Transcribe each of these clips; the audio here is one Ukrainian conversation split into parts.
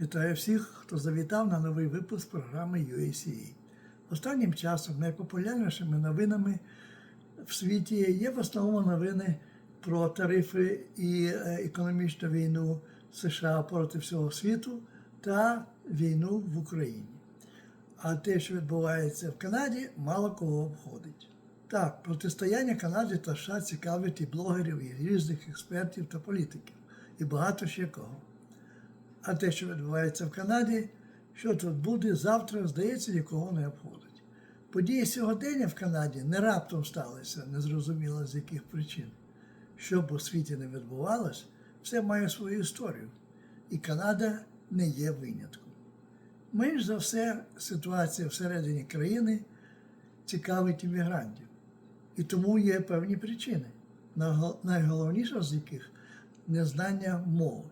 Вітаю всіх, хто завітав на новий випуск програми UACA. Останнім часом найпопулярнішими новинами в світі є в основному новини про тарифи і е, економічну війну США проти всього світу та війну в Україні. А те, що відбувається в Канаді, мало кого обходить. Так, протистояння Канади та США цікавить і блогерів, і різних експертів та політиків, і багато ще кого. А те, що відбувається в Канаді, що тут буде завтра, здається, нікого не обходить. Події сьогодення в Канаді не раптом сталися, незрозуміло з яких причин. Що б у світі не відбувалось, все має свою історію. І Канада не є винятком. Менш за все, ситуація всередині країни цікавить іммігрантів. І тому є певні причини, Найго- найголовніша з яких незнання мови.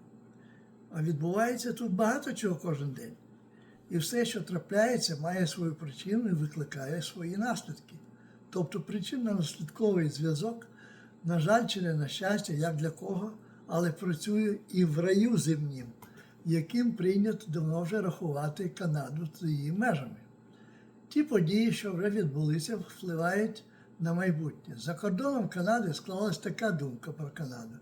А відбувається тут багато чого кожен день. І все, що трапляється, має свою причину і викликає свої наслідки. Тобто причинно-наслідковий зв'язок, на жаль, чи не на щастя, як для кого, але працює і в раю земнім, яким прийнято давно вже рахувати Канаду з її межами. Ті події, що вже відбулися, впливають на майбутнє. За кордоном Канади склалась така думка про Канаду.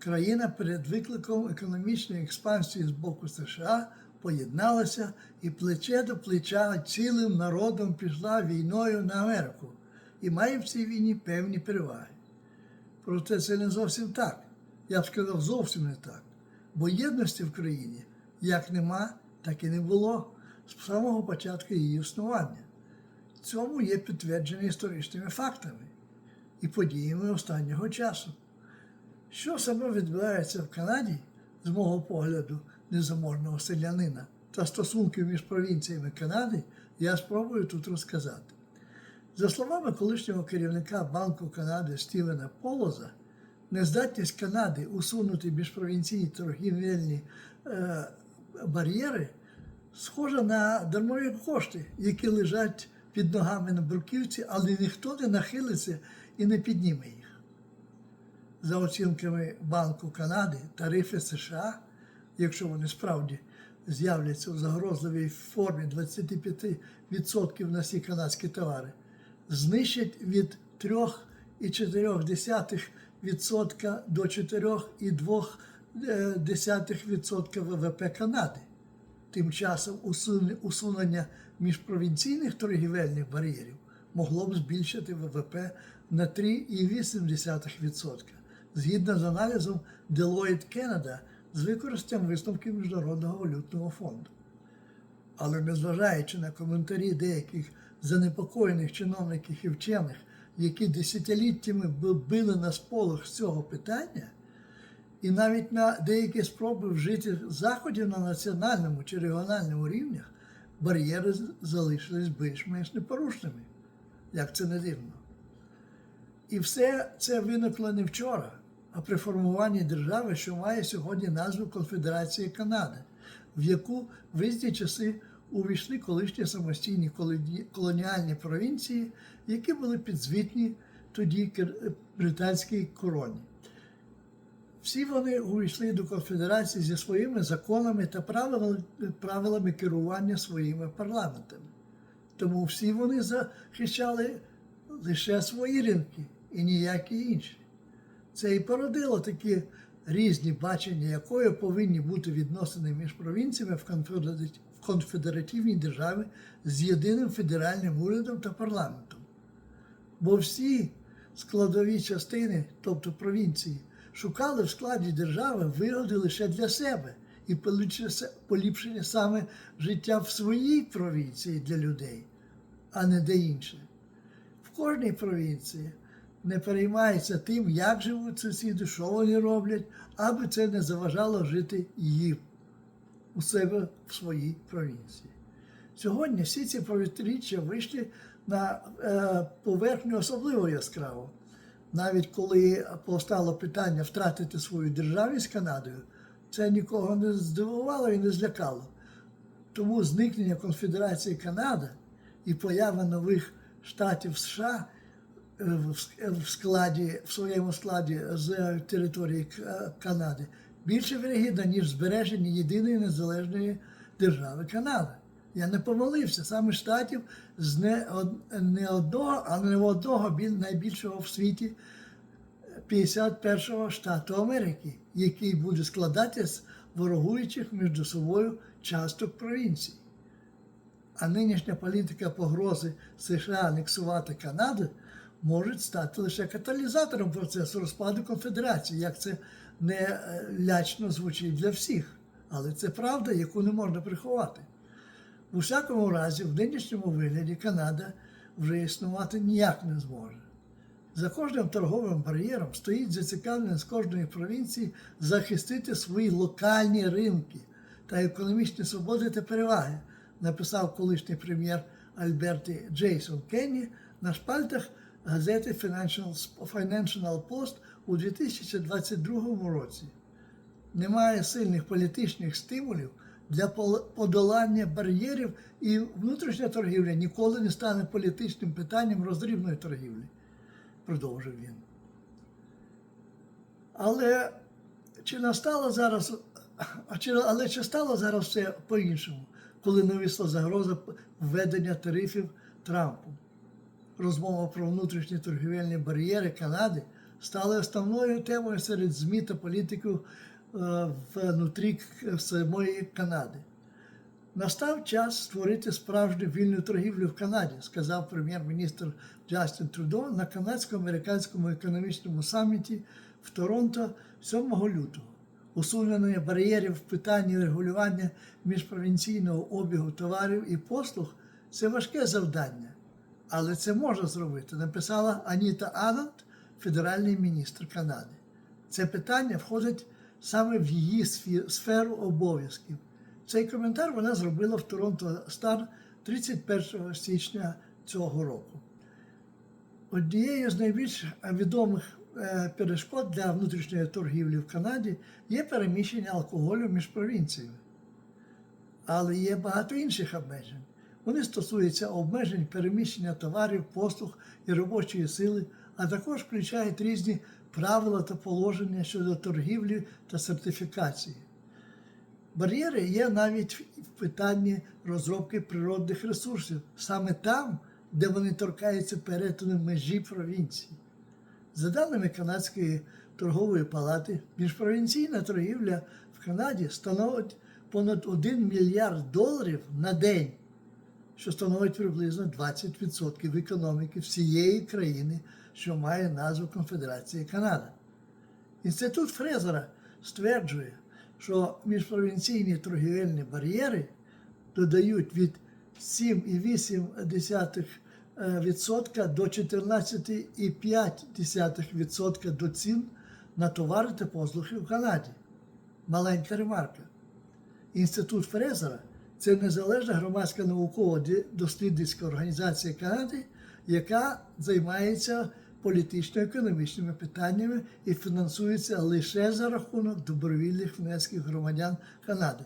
Країна перед викликом економічної експансії з боку США поєдналася і плече до плеча цілим народом пішла війною на Америку і має в цій війні певні переваги. Проте це не зовсім так. Я б сказав, зовсім не так. Бо єдності в країні як нема, так і не було з самого початку її існування. Цьому є підтвердження історичними фактами і подіями останнього часу. Що саме відбувається в Канаді, з мого погляду, незаможного селянина та стосунків між провінціями Канади, я спробую тут розказати. За словами колишнього керівника Банку Канади Стівена Полоза, нездатність Канади усунути міжпровінційні торгівельні е, бар'єри схожа на дармові кошти, які лежать під ногами на бруківці, але ніхто не нахилиться і не підніме їх. За оцінками Банку Канади, тарифи США, якщо вони справді з'являться у загрозливій формі 25% на всі канадські товари, знищать від 3,4% до 4,2% ВВП Канади. Тим часом усунення- усунення міжпровінційних торгівельних бар'єрів могло б збільшити ВВП на 3,8%, згідно з аналізом Deloitte Canada з використанням висновків Міжнародного валютного фонду. Але незважаючи на коментарі деяких занепокоєних чиновників і вчених, які десятиліттями били на сполох з цього питання, і навіть на деякі спроби вжити заходів на національному чи регіональному рівнях, бар'єри залишились більш-менш непорушними, як це не дивно. І все це виникло не вчора, а при формуванні держави, що має сьогодні назву Конфедерації Канади, в яку в різні часи увійшли колишні самостійні колоніальні провінції, які були підзвітні тоді британській короні. Всі вони увійшли до конфедерації зі своїми законами та правилами, керування своїми парламентами. Тому всі вони захищали лише свої ринки і ніякі інші. Це і породило такі різні бачення, якою повинні бути відносини між провінціями в конфедеративній державі з єдиним федеральним урядом та парламентом. Бо всі складові частини, тобто провінції, шукали в складі держави вигоди лише для себе і поліпшення- саме життя в своїй провінції для людей, а не де інше. В кожній провінції не переймається тим, як живуть сусіди, що вони роблять, аби це не заважало жити їм у себе в своїй провінції. Сьогодні всі ці протиріччя вийшли на е, поверхню особливо яскраво. Навіть коли постало питання втратити свою державність Канадою, це нікого не здивувало і не злякало. Тому зникнення Конфедерації Канада і поява нових штатів США в складі, в своєму складі з території Канади більше вирогідна, ніж збереження єдиної незалежної держави Канада. Я не помилився, саме штатів з не, не одного, а не одного найбільшого в світі 51-го штату Америки, який буде складатися з ворогуючих між собою часток провінцій. А нинішня політика погрози США анексувати Канаду може стати лише каталізатором процесу розпаду конфедерації, як це не е, лячно звучить для всіх. Але це правда, яку не можна приховати. У всякому разі, в нинішньому вигляді Канада вже існувати ніяк не зможе. За кожним торговим бар'єром стоїть зацікавленість кожної провінції захистити свої локальні ринки та економічні свободи та переваги, написав колишній прем'єр Альберти Джейсон Кенні на шпальтах газети Financial, Post у 2022 році. Немає сильних політичних стимулів для подолання бар'єрів, і внутрішня торгівля ніколи не стане політичним питанням роздрібної торгівлі, продовжив він. Але чи настало зараз, але чи стало зараз все по-іншому, коли нависла загроза введення тарифів Трампом? Розмова про внутрішні торгівельні бар'єри Канади стала основною темою серед ЗМІ та політиків е, внутрі самої Канади. Настав час створити справжню вільну торгівлю в Канаді, сказав прем'єр-міністр Джастін Трудо на канадсько-американському економічному саміті в Торонто 7 лютого. Усунення бар'єрів в питанні регулювання міжпровінційного обігу товарів і послуг це важке завдання, але це можна зробити, написала Аніта Анант, федеральний міністр Канади. Це питання входить саме в її сферу обов'язків. Цей коментар вона зробила в Торонто Стар 31 січня цього року. Однією з найбільш відомих е, перешкод для внутрішньої торгівлі в Канаді є переміщення алкоголю між провінціями. Але є багато інших обмежень. Вони стосуються обмежень переміщення товарів, послуг і робочої сили, а також включають різні правила та положення щодо торгівлі та сертифікації. Бар'єри є навіть в питанні розробки природних ресурсів, саме там, де вони торкаються перетину межі провінції. За даними Канадської торгової палати, міжпровінційна торгівля в Канаді становить понад 1 мільярд доларів на день, що становить приблизно 20% економіки всієї країни, що має назву Конфедерації Канада. Інститут Фрезера стверджує, що міжпровінційні торгівельні бар'єри додають від 7,8% до 14,5% до цін на товари та послуги в Канаді. Маленька ремарка. Інститут Фрезера це незалежна громадська науково-дослідницька організація Канади, яка займається політично-економічними питаннями і фінансується лише за рахунок добровільних внесків громадян Канади.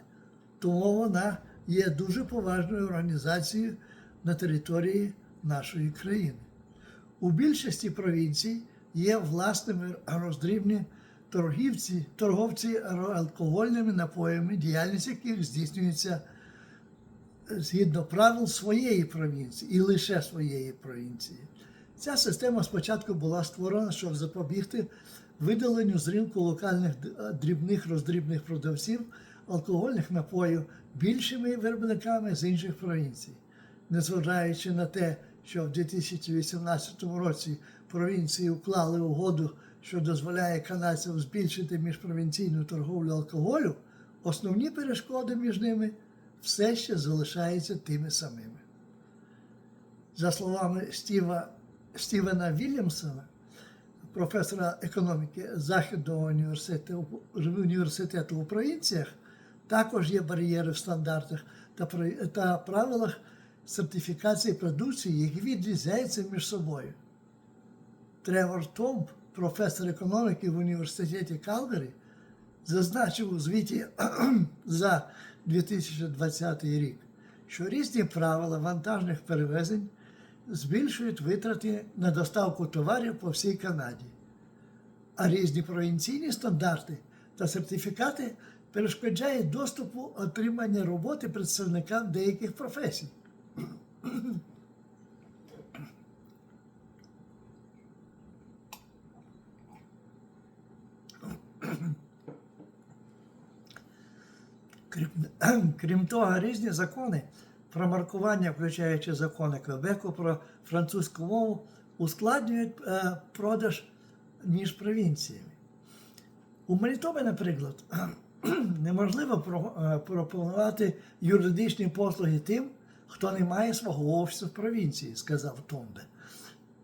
Тому вона є дуже поважною організацією на території нашої країни. У більшості провінцій є власними роздрібні торгівці, торговці алкогольними напоями, діяльність яких здійснюється згідно правил своєї провінції і лише своєї провінції. Ця система спочатку була створена, щоб запобігти видаленню з ринку локальних д- дрібних роздрібних продавців алкогольних напоїв більшими виробниками з інших провінцій. Незважаючи на те, що в 2018 році провінції уклали угоду, що дозволяє канадцям збільшити міжпровінційну торговлю алкоголю, основні перешкоди між ними все ще залишаються тими самими. За словами Стіва, Стівена Вільямсона, професора економіки Західного університету, університету у провінціях, також є бар'єри в стандартах та, та правилах сертифікації продукції, які відрізняються між собою. Тревор Томп, професор економіки в університеті Калгарі, зазначив у звіті за 2020 рік, що різні правила вантажних перевезень збільшують витрати на доставку товарів по всій Канаді, а різні провінційні стандарти та сертифікати перешкоджають доступу отримання роботи представникам деяких професій. Крім, крім того, різні закони про маркування, включаючи закони Квебеку про французьку мову, ускладнюють е, продаж між провінціями. У Манітові, наприклад, неможливо е, пропонувати юридичні послуги тим, хто не має свого офісу в провінції, сказав Томбе.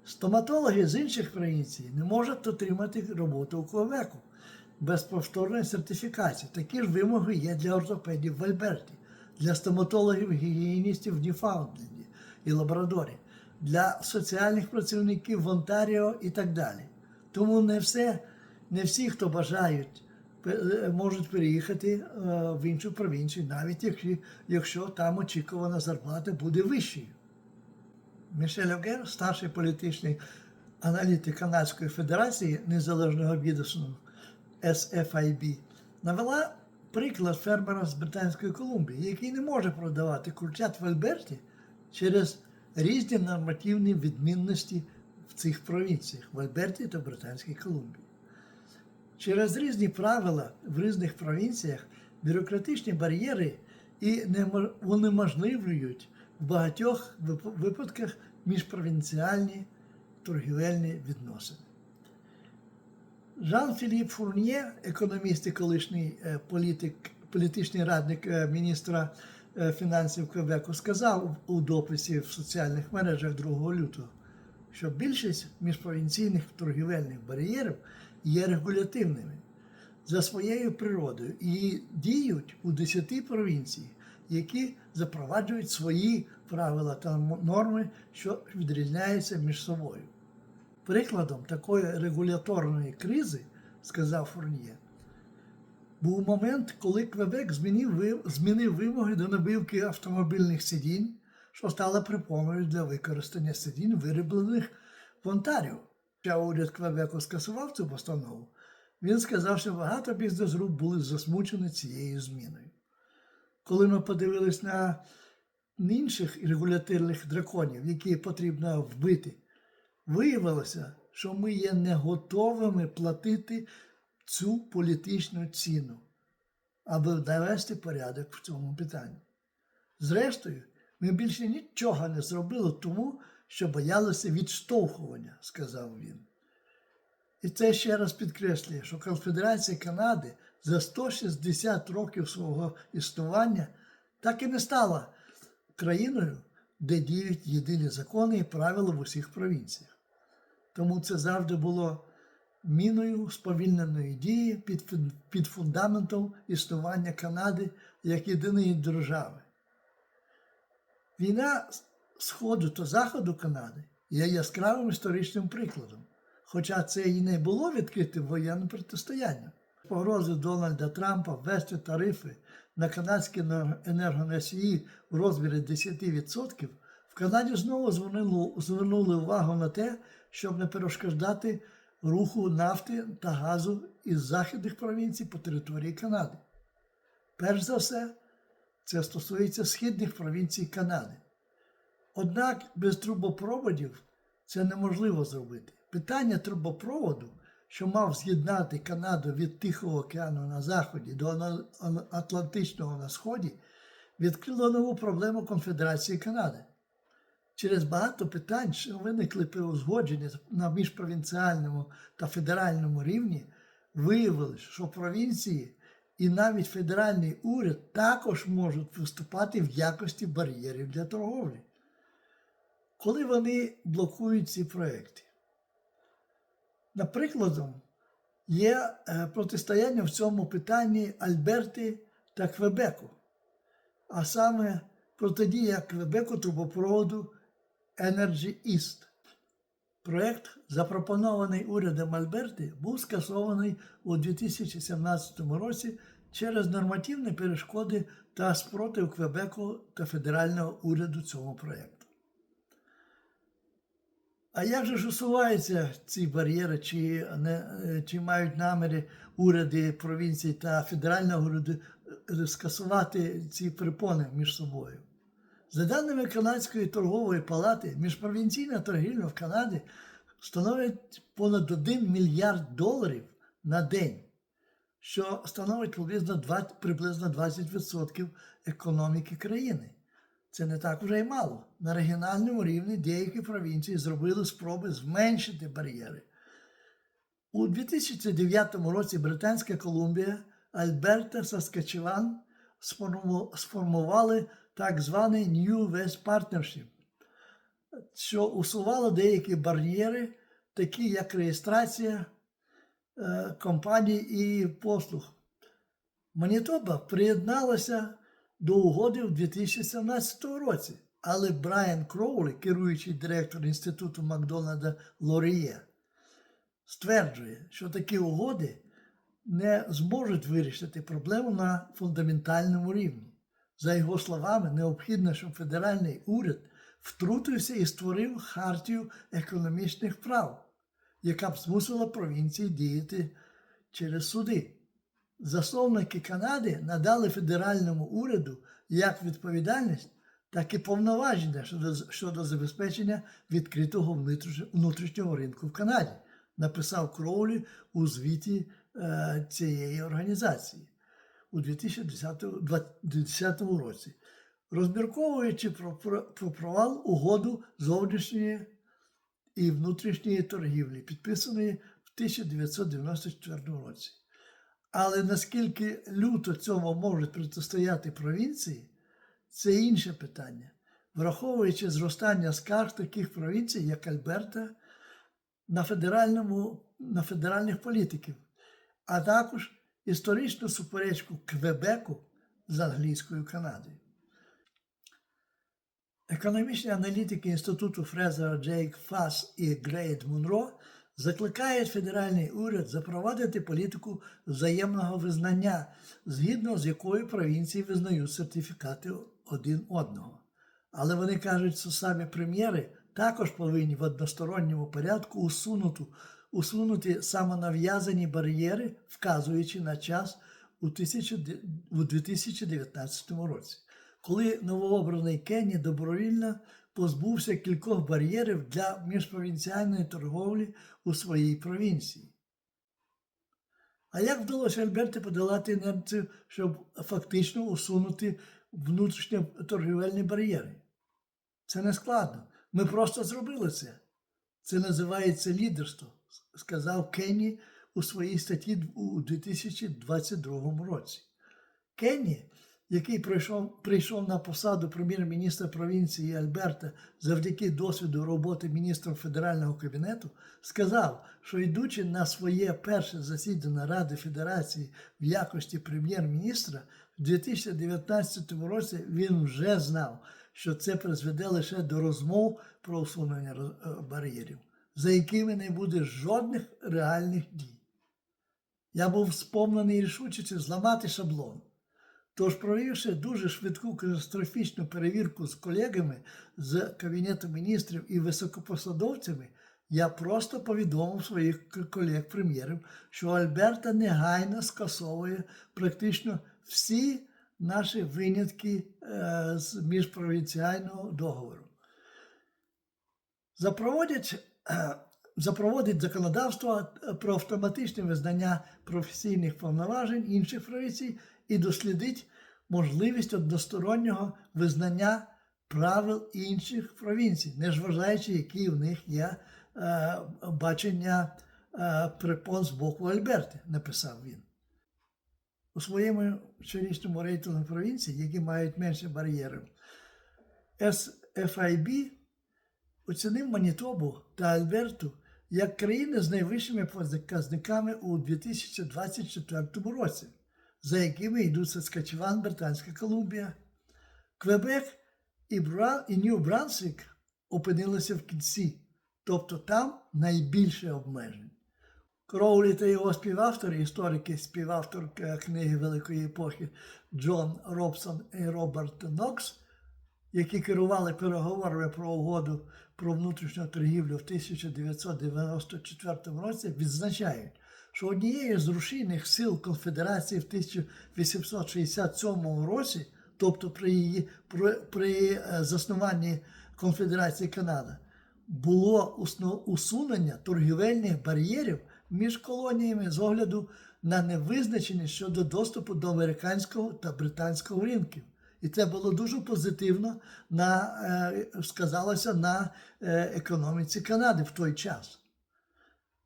Стоматологи з інших провінцій не можуть отримати роботу у Квебеку без повторної сертифікації. Такі ж вимоги є для ортопедів в Альберті, для стоматологів гігієністів в Ньюфаундленді і Лабрадорі, для соціальних працівників в Онтаріо і так далі. Тому не все, не всі, хто бажають, можуть переїхати е, в іншу провінцію, навіть якщо, там очікувана зарплата буде вищою. Мішель Огер, старший політичний аналітик Канадської Федерації незалежного відносину SFIB, навела приклад фермера з Британської Колумбії, який не може продавати курчат в Альберті через різні нормативні відмінності в цих провінціях в Альберті та Британській Колумбії. Через різні правила в різних провінціях бюрократичні бар'єри і немо- унеможливлюють в багатьох випадках міжпровінціальні торгівельні відносини. Жан-Філіп Фурньє, економіст і колишній е, політик, політичний радник е, міністра е, фінансів Квебеку, сказав у дописі в соціальних мережах 2 лютого, що більшість міжпровінційних торгівельних бар'єрів є регулятивними за своєю природою і діють у 10 провінцій, які запроваджують свої правила та норми, що відрізняються між собою. Прикладом такої регуляторної кризи, сказав Фурніє, був момент, коли Квебек змінив, змінив вимоги до набивки автомобільних сидінь, що стало припоною для використання сидінь, вироблених в Онтаріо. Хоча уряд Квебеку скасував цю постанову, він сказав, що багато бізнес-груп були засмучені цією зміною. Коли ми подивились на інших регулятивних драконів, які потрібно вбити, виявилося, що ми є не готовими платити цю політичну ціну, аби навести порядок в цьому питанні. Зрештою, ми більше нічого не зробили тому, що боялися відштовхування, сказав він. І це ще раз підкреслює, що Конфедерація Канади за 160 років свого існування так і не стала країною, де діють єдині закони і правила в усіх провінціях. Тому це завжди було міною сповільненої дії під, під фундаментом існування Канади як єдиної держави. Війна Сходу та Заходу Канади є яскравим історичним прикладом, хоча це і не було відкритим воєнним протистоянням. Погрози Дональда Трампа ввести тарифи на канадські енер- енергоносії в розмірі 10%, в Канаді знову звернули увагу на те, щоб не перешкоджати руху нафти та газу із західних провінцій по території Канади. Перш за все, це стосується східних провінцій Канади. Однак без трубопроводів це неможливо зробити. Питання трубопроводу, що мав з'єднати Канаду від Тихого океану на заході до Атлантичного на сході, відкрило нову проблему Конфедерації Канади. Через багато питань, що виникли при узгодженні на міжпровінціальному та федеральному рівні, виявилось, що провінції і навіть федеральний уряд також можуть виступати в якості бар'єрів для торговлі, коли вони блокують ці проекти. Наприкладом, є е, протистояння в цьому питанні Альберти та Квебеку, а саме протидія Квебеку трубопроводу Energy East. Проект, запропонований урядом Альберти, був скасований у 2017 році через нормативні перешкоди та спротив Квебеку та федерального уряду цьому проєкту. А як же ж усуваються ці бар'єри, чи, не, чи мають наміри уряди провінцій та федерального уряду е, скасувати ці препони між собою? За даними Канадської торгової палати, міжпровінційна торгівля в Канаді становить понад 1 мільярд доларів на день, що становить приблизно 20, приблизно 20% економіки країни. Це не так вже й мало. На регіональному рівні деякі провінції зробили спроби зменшити бар'єри. У 2009 році Британська Колумбія, Альберта, Саскачеван сформували так званий New West Partnership, що усувало деякі бар'єри, такі як реєстрація е, компаній і послуг. Манітоба приєдналася до угоди в 2017 році, але Брайан Кроулі, керуючий директор інституту Макдональда Лоріє, стверджує, що такі угоди не зможуть вирішити проблему на фундаментальному рівні. За його словами, необхідно, щоб федеральний уряд втрутився і створив хартію економічних прав, яка б змусила провінції діяти через суди. Засновники Канади надали федеральному уряду як відповідальність, так і повноваження щодо, щодо забезпечення відкритого внутрішнього ринку в Канаді, написав Кроулі у звіті е, цієї організації у 2010, 2010 році, розмірковуючи про, про, про провал угоду зовнішньої і внутрішньої торгівлі, підписаної в 1994 році. Але наскільки люто цьому можуть протистояти провінції, це інше питання, враховуючи зростання скарг таких провінцій, як Альберта, на, федеральному, на федеральних політиків, а також історичну суперечку Квебеку з англійською Канадою. Економічні аналітики Інституту Фрезера Джейк Фас і Грейд Мунро закликають федеральний уряд запровадити політику взаємного визнання, згідно з якою провінції визнають сертифікати один одного. Але вони кажуть, що самі прем'єри також повинні в односторонньому порядку усунути, усунути самонав'язані бар'єри, вказуючи на час у 2019 році, коли новообраний Кенні добровільно позбувся кількох бар'єрів для міжпровінціальної торговлі у своїй провінції. А як вдалося Альберті подолати інерцію, щоб фактично усунути внутрішньоторгівельні бар'єри? Це не складно. Ми просто зробили це. Це називається лідерство, сказав Кенні у своїй статті у 2022 році. Кенні, який прийшов, прийшов на посаду прем'єр-міністра провінції Альберта завдяки досвіду роботи міністром федерального кабінету, сказав, що йдучи на своє перше засідання Ради Федерації в якості прем'єр-міністра, в 2019 році він вже знав, що це призведе лише до розмов про усунення е, бар'єрів, за якими не буде жодних реальних дій. Я був сповнений рішучості зламати шаблон. Тож, провівши дуже швидку катастрофічну перевірку з колегами з Кабінету міністрів і високопосадовцями, я просто повідомив своїх колег-прем'єрів, що Альберта негайно скасовує практично всі наші винятки е, з міжпровінціального договору. Запроводять, запроводить законодавство е, про автоматичне визнання професійних повноважень інших провінцій і дослідить можливість одностороннього визнання правил інших провінцій, незважаючи, які в них є е, бачення е, препон з боку Альберти, написав він. У своєму щорічному рейтингу провінцій, які мають менше бар'єрів, SFIB оцінив Манітобу та Альберту як країни з найвищими показниками у 2024 році, за якими йдуть Саскачеван, Британська Колумбія. Квебек і, Бра... і Нью-Брансвік опинилися в кінці, тобто там найбільше обмежень. Кроулі та його співавтори, історики, співавтор книги Великої епохи Джон Робсон і Роберт Нокс, які керували переговорами про угоду про внутрішню торгівлю в 1994 році відзначають, що однією з рушійних сил Конфедерації в 1867 році, тобто при її при, при е, заснуванні Конфедерації Канада, було усунення торгівельних бар'єрів між колоніями з огляду на невизначеність щодо доступу до американського та британського ринків. І це було дуже позитивно на, е, сказалося на е, економіці Канади в той час.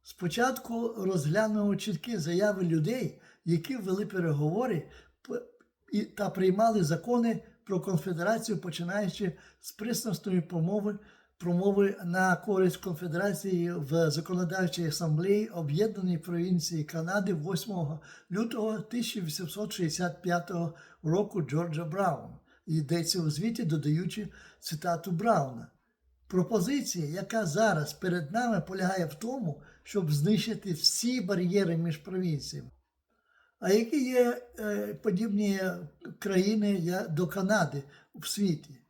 Спочатку розглянемо чіткі заяви людей, які вели переговори та приймали закони про конфедерацію, починаючи з присносної помови промови на користь конфедерації в законодавчій асамблеї Об'єднаної провінції Канади 8 лютого 1865 року Джорджа Брауна. Йдеться у звіті, додаючи цитату Брауна. Пропозиція, яка зараз перед нами полягає в тому, щоб знищити всі бар'єри між провінціями. А які є е, подібні країни до Канади в світі?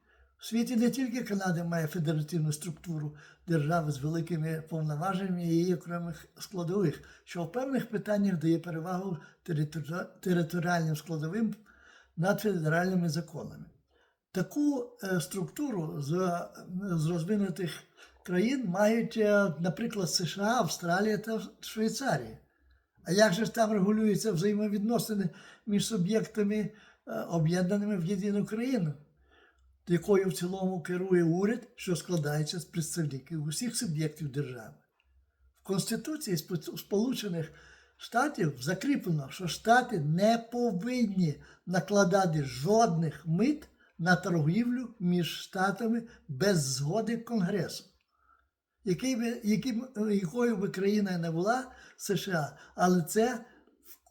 В світі не тільки Канада має федеративну структуру держави з великими повноваженнями її окремих складових, що в певних питаннях дає перевагу територіальним складовим над федеральними законами. Таку е, структуру з, розвинутих країн мають, е, наприклад, США, Австралія та Швейцарія. А як же там регулюються взаємовідносини між суб'єктами, е, об'єднаними в єдину країну, якою в цілому керує уряд, що складається з представників усіх суб'єктів держави? В Конституції Сполучених Штатів закріплено, що штати не повинні накладати жодних мит на торгівлю між штатами без згоди Конгресу. Який би, яким, якою би країна не була США, але це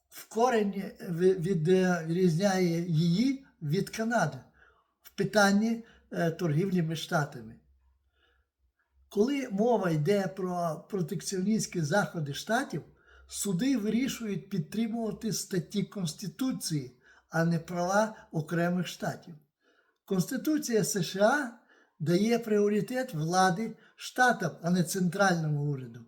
в корені ви- відрізняє її від Канади питанні е, торгівлі між штатами. Коли мова йде про протекціоністські заходи штатів, суди вирішують підтримувати статті Конституції, а не права окремих штатів. Конституція США дає пріоритет влади штатам, а не центральному уряду.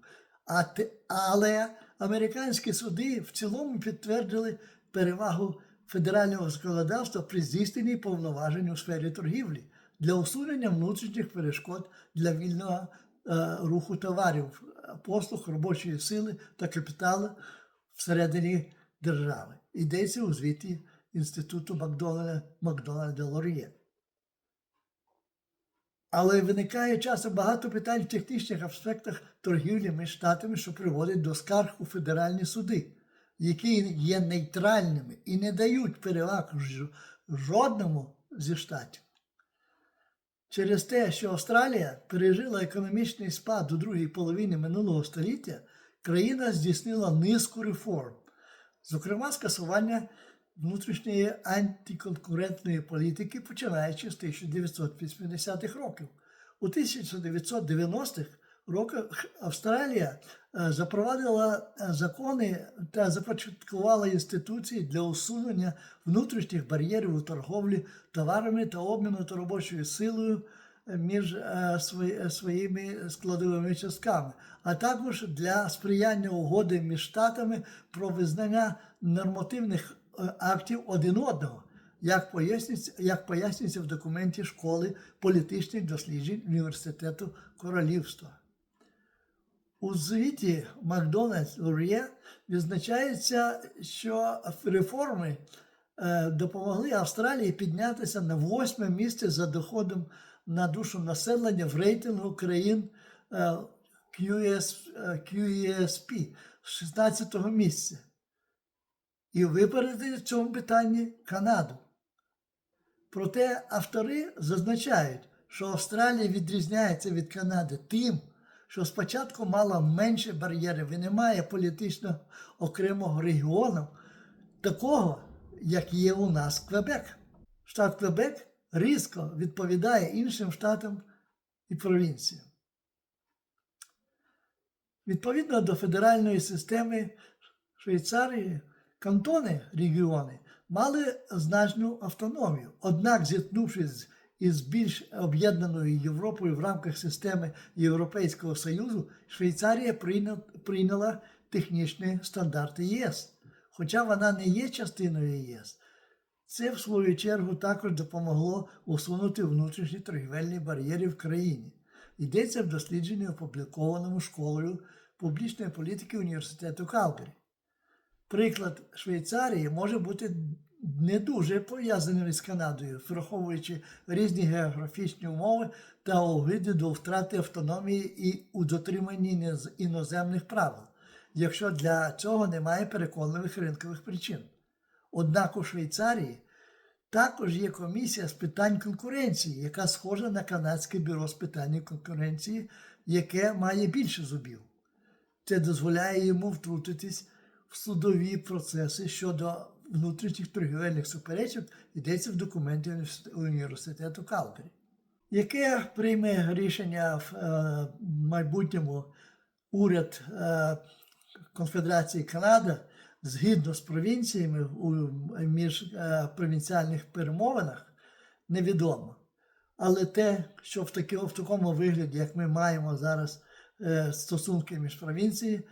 Але американські суди в цілому підтвердили перевагу федерального законодавства при здійсненні повноважень у сфері торгівлі для усунення внутрішніх перешкод для вільного е, руху товарів, послуг, робочої сили та капіталу всередині держави. Йдеться у звіті Інституту Макдональда, Макдональда Лор'є. Але виникає часом багато питань в технічних аспектах торгівлі між штатами, що приводить до скарг у федеральні суди, які є нейтральними і не дають переваг жодному зі штатів. Через те, що Австралія пережила економічний спад у другій половині минулого століття, країна здійснила низку реформ, зокрема скасування внутрішньої антиконкурентної політики, починаючи з 1980-х років. У 1990-х роках Австралія е, запровадила е, закони та започаткувала інституції для усунення внутрішніх бар'єрів у торговлі товарами та обміну та робочою силою е, між свої- своїми складовими частками, а також для сприяння угоди між штатами про визнання нормативних актів один одного, як пояснюється, як пояснюється в документі школи політичних досліджень Університету Королівства. У звіті Макдональдс Лур'є відзначається, що реформи е, допомогли Австралії піднятися на восьме місце за доходом на душу населення в рейтингу країн е, QS, е, QESP з 16-го місця. І випередити в цьому питанні Канаду. Проте автори зазначають, що Австралія відрізняється від Канади тим, що спочатку мала менше бар'єрів і немає політично окремого регіону, такого, як є у нас Квебек. Штат Квебек різко відповідає іншим штатам і провінціям. Відповідно до федеральної системи Швейцарії, кантони, регіони мали значну автономію. Однак, зіткнувшись із більш об'єднаною Європою в рамках системи Європейського Союзу Швейцарія прийняла технічні стандарти ЄС. Хоча вона не є частиною ЄС, це в свою чергу також допомогло усунути внутрішні торгівельні бар'єри в країні. Йдеться в дослідженні, опублікованому школою публічної політики університету Калгарі. Приклад Швейцарії може бути не дуже пов'язаний з Канадою, враховуючи різні географічні умови та огиди до втрати автономії і у дотриманні іноземних правил, якщо для цього немає переконливих ринкових причин. Однак у Швейцарії також є комісія з питань конкуренції, яка схожа на канадське бюро з питань конкуренції, яке має більше зубів. Це дозволяє йому втрутитись в судові процеси щодо внутрішніх торгівельних суперечок, йдеться в документі університету- Калгарі. Яке прийме рішення в е, майбутньому уряд е, Конфедерації Канада згідно з провінціями у між е, провінціальних перемовинах, невідомо. Але те, що в, таки, в такому вигляді, як ми маємо зараз е, стосунки між провінціями,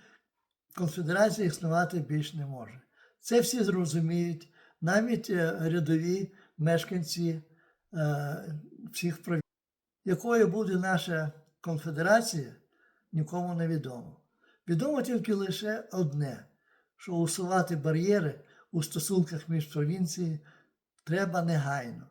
конфедерація існувати більш не може. Це всі зрозуміють, навіть е, рядові мешканці е, всіх провінцій. Якою буде наша конфедерація, нікому не відомо. Відомо тільки лише одне, що усувати бар'єри у стосунках між провінціями треба негайно.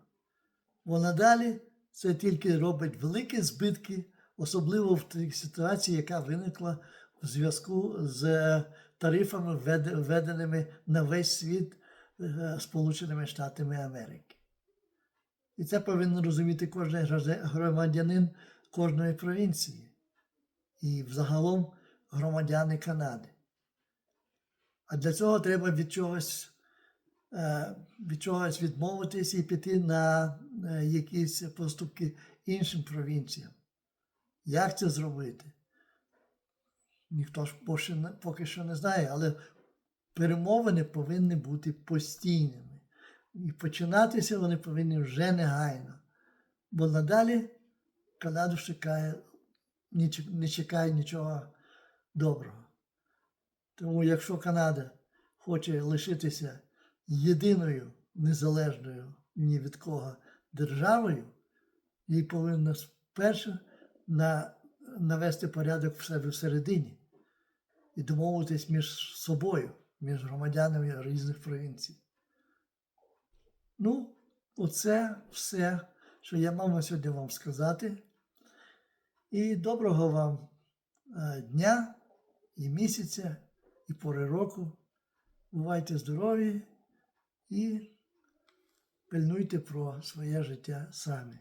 Бо надалі це тільки робить великі збитки, особливо в тій ситуації, яка виникла в зв'язку з тарифами, введеними на весь світ е, Сполученими Штатами Америки. І це повинен розуміти кожен громадянин кожної провінції і взагалом громадяни Канади. А для цього треба від чогось, е, від чогось відмовитись і піти на е, якісь поступки іншим провінціям. Як це зробити? Ніхто ж поки, що не знає, але перемовини повинні бути постійними. І починатися вони повинні вже негайно. Бо надалі Канаду чекає, не чекає нічого доброго. Тому якщо Канада хоче лишитися єдиною незалежною ні від кого державою, їй повинно спершу на, навести порядок в себе всередині і домовитись між собою, між громадянами різних провінцій. Ну, оце все, що я мав на сьогодні вам сказати. І доброго вам е, дня і місяця, і пори року. Бувайте здорові і пильнуйте про своє життя самі.